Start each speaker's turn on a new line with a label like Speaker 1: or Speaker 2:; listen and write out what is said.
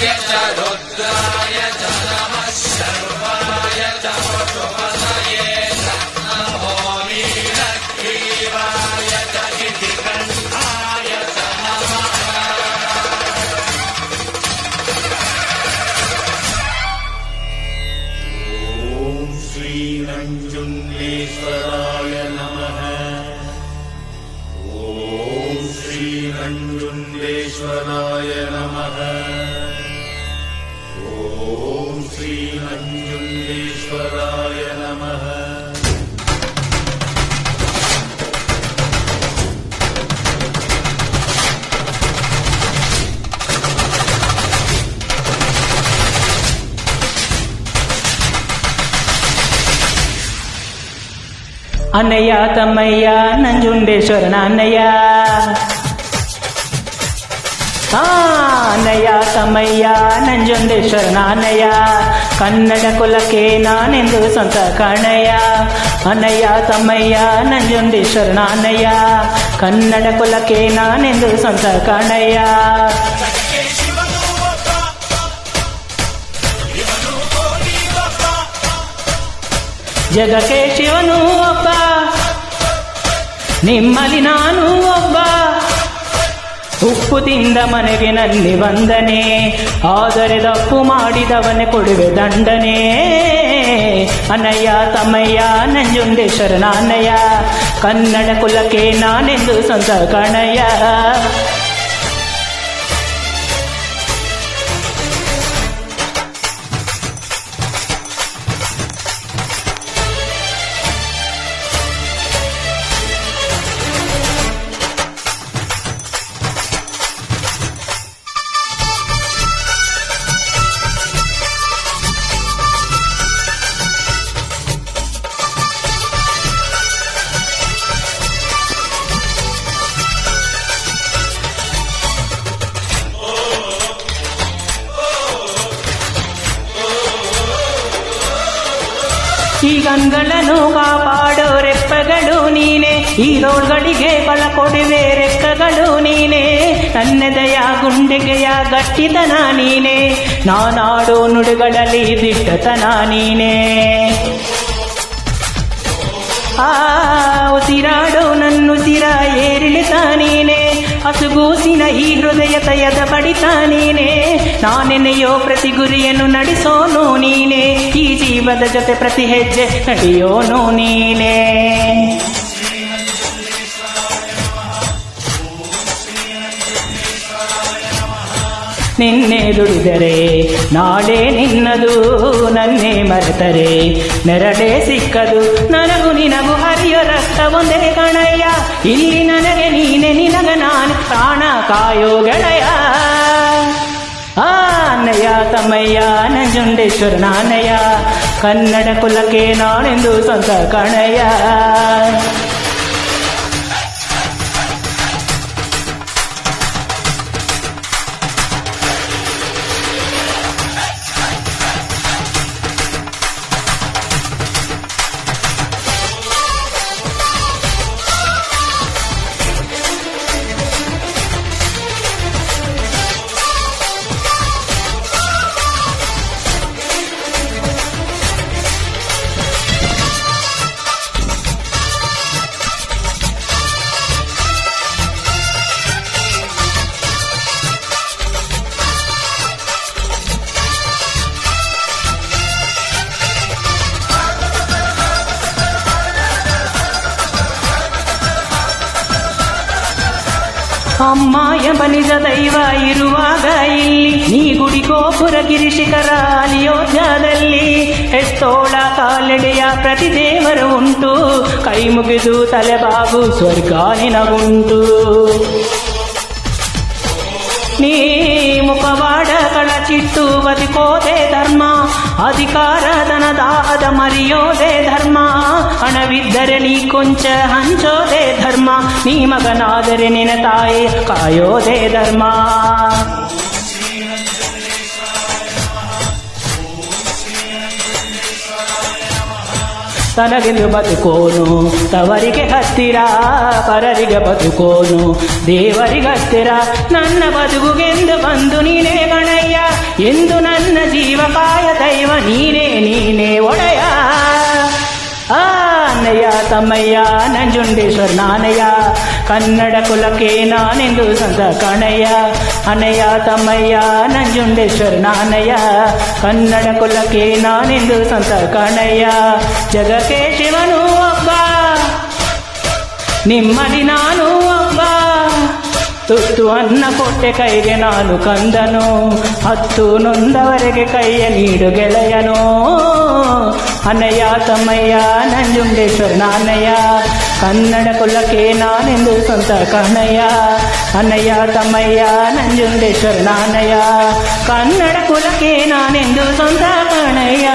Speaker 1: Yes, I don't. श्रीनञ्जुण्डेश्वराय नमः
Speaker 2: అన్నయ్య తమ్మయ్య నంజుండేశ్వర నాన్నయ్య ಆನಯ ತಮಯ್ಯ ನಂಜುಂಡೇಶ್ವರ ನಾನಯ್ಯ ಕನ್ನಡ ಕುಲಕ್ಕೆ ನಾನೆಂದು ಸ್ವಂತ ಕಾಣಯ್ಯ ಅನಯ್ಯ ತಮ್ಮಯ್ಯ ನಂಜುಂಡೇಶ್ವರ ನಾನಯ್ಯ ಕನ್ನಡ ಕುಲಕ್ಕೆ ನಾನೆಂದು ಸ್ವಂತ ಕಾಣಯ್ಯ ಜಗಕ್ಕೆ ಶಿವನು ಒಬ್ಬ ನಿಮ್ಮಲ್ಲಿ ನಾನು ಒಬ್ಬ ಉಪ್ಪು ತಿಂದ ಮನೆಗೆ ನಲ್ಲಿ ವಂದನೆ ಆದರೆ ತಪ್ಪು ಮಾಡಿದವನೇ ಕೊಡುವೆ ದಂಡನೆ. ಅನಯ್ಯ, ತಮ್ಮಯ್ಯ ನಂಜುಂಡೇಶ್ವರ ನಾನಯ್ಯ ಕನ್ನಡ ಕುಲಕ್ಕೆ ನಾನೆಂದು ಸ್ವಂತ ಕಣಯ್ಯ. ಈ ಕಾಪಾಡೋ ರೆಪ್ಪಗಳು ನೀನೆ. ಈ ಬಲ ಕೊಡುವೆ ರೆಕ್ಕಗಳು ನೀನೆ. ನನ್ನೆದೆಯ ಗುಂಡಿಗೆಯ ಗಟ್ಟಿತನ ನೀನೆ. ನಾನಾಡೋ ನುಡುಗಳಲ್ಲಿ ದಿಟ್ಟತನ ನೀನೆ. ಆ, ಉಸಿರಾಡೋ ನನ್ನುಸಿರ ಏರಿಳಿತ ನೀನೆ. ಹಸುಗೂಸಿನ ಈ ಹೃದಯ ತಯದ ಬಡಿತ ನೀನೇ ನಾನೆನೆಯೋ ಪ್ರತಿ ಗುರಿಯನ್ನು ನಡೆಸೋನು ನೀನೇ. ಈ ಜೀವದ ಜೊತೆ ಪ್ರತಿ ಹೆಜ್ಜೆ ನಡೆಯೋನು ನೀನೆ. ನಾಳೆ ನಿನ್ನದು, ನನ್ನೇ ಮರೆತರೆ. ನೆರಳೇ ಸಿಕ್ಕದು, ನನಗು ನಿನಗು ಹರಿಯ ರಕ್ತ ಒಂದೇ ಕಣಯ್ಯ. ಇಲ್ಲಿ ನನಗೆ ನೀನೆ, ನಿನಗ ನಾನು ಪ್ರಾಣ ಕಾಯೋ ಗೆಳೆಯ. ಆ ತಮ್ಮಯ್ಯ, ನಂಜುಂಡೇಶ್ವರ ನಾನಯ್ಯ. ಕನ್ನಡ ಕುಲಕ್ಕೆ ನಾನೆಂದು ಸ್ವಂತ ಕಣಯ್ಯ. ಅಮ್ಮ ಎಂಬ ನಿಜ ದೈವ ಇರುವಾಗ ಇಲ್ಲಿ ನೀ ಗುಡಿ ಗೋಪುರ ಗಿರಿ ಶಿಖರ ಅಲಿಯೋಧ್ಯದಲ್ಲಿ ಎಸ್ತೋಳ ಕಾಲೆಡೆಯ ಪ್ರತಿ ದೇವರು ಉಂಟು ಕೈ ಮುಗಿದು ತಲೆಬಾಗು ಸ್ವರ್ಗ ನಿನಗುಂಟು ನೀ ಮುಖವಾಡ ಕಳಚಿಟ್ಟು ಬದುಕೋದೆ ಧರ್ಮ ಅಧಿಕಾರ ಧನದಾಹದ ಮರೆಯೋದೆ ಧರ್ಮ ಹಣವಿದ್ದರೆ ನೀ ಕೊಂಚ ಹಂಚೋದೆ ಧರ್ಮ ನೀ ಮಗನಾದರೆ ನಿನ್ನ ತಾಯಿ ಕಾಯೋದೆ ಧರ್ಮ ತನಗೆಂದು ಬದುಕೋನು ತವರಿಗೆ ಹತ್ತಿರ ಪರರಿಗೆ ಬದುಕೋನು ದೇವರಿಗೆ ಹತ್ತಿರ ನನ್ನ ಬದುಕುಗೆಂದು ಬಂದು ನೀನೇ ಗಣಯ್ಯ ಎಂದು ನನ್ನ ಜೀವಕಾಯ ದೈವ ನೀನೇ ನೀನೇ ಒಡೆಯ ಆ ಅಣ್ಣಯ್ಯ ತಮ್ಮಯ್ಯ ನಂಜುಂಡೇಶ್ವರ ನಾನಯ್ಯ ಕನ್ನಡ ಕುಲಕ್ಕೆ ನಾನೆಂದು ಸಂತ ಕಣಯ್ಯ ಅನಯ್ಯ ತಮ್ಮಯ್ಯ ನಂಜುಂಡೇಶ್ವರ ನಾನಯ್ಯ ಕನ್ನಡ ಕುಲಕ್ಕೆ ನಾನೆಂದು ಸಂತ ಕಣಯ್ಯ ಜಗಕ್ಕೆ ಶಿವನು ಒಬ್ಬ ನಿಮ್ಮದಿ ನಾನು ಒಬ್ಬ ತುತ್ತು ಅನ್ನ ಕೊಟ್ಟೆ ಕೈಗೆ ನಾನು ಕಂದನು ಹತ್ತು ನೊಂದವರೆಗೆ ಕೈಯ ನೀಡು ಗೆಳೆಯನು ಅನಯ್ಯ ತಮ್ಮಯ್ಯ ನಂಜುಂಡೇಶ್ವರ ನಾನಯ್ಯ ಕನ್ನಡ ಕುಲಕ್ಕೆ ನಾನೆಂದು ಸ್ವಂತ ಕಣಯ್ಯ ಅನಯ್ಯ ತಮ್ಮಯ್ಯ ನಂಜುಂಡೇಶ್ವರ ನಾನಯ್ಯ ಕನ್ನಡ ಕುಲಕ್ಕೆ ನಾನೆಂದು ಸ್ವಂತ ಕಣಯ್ಯ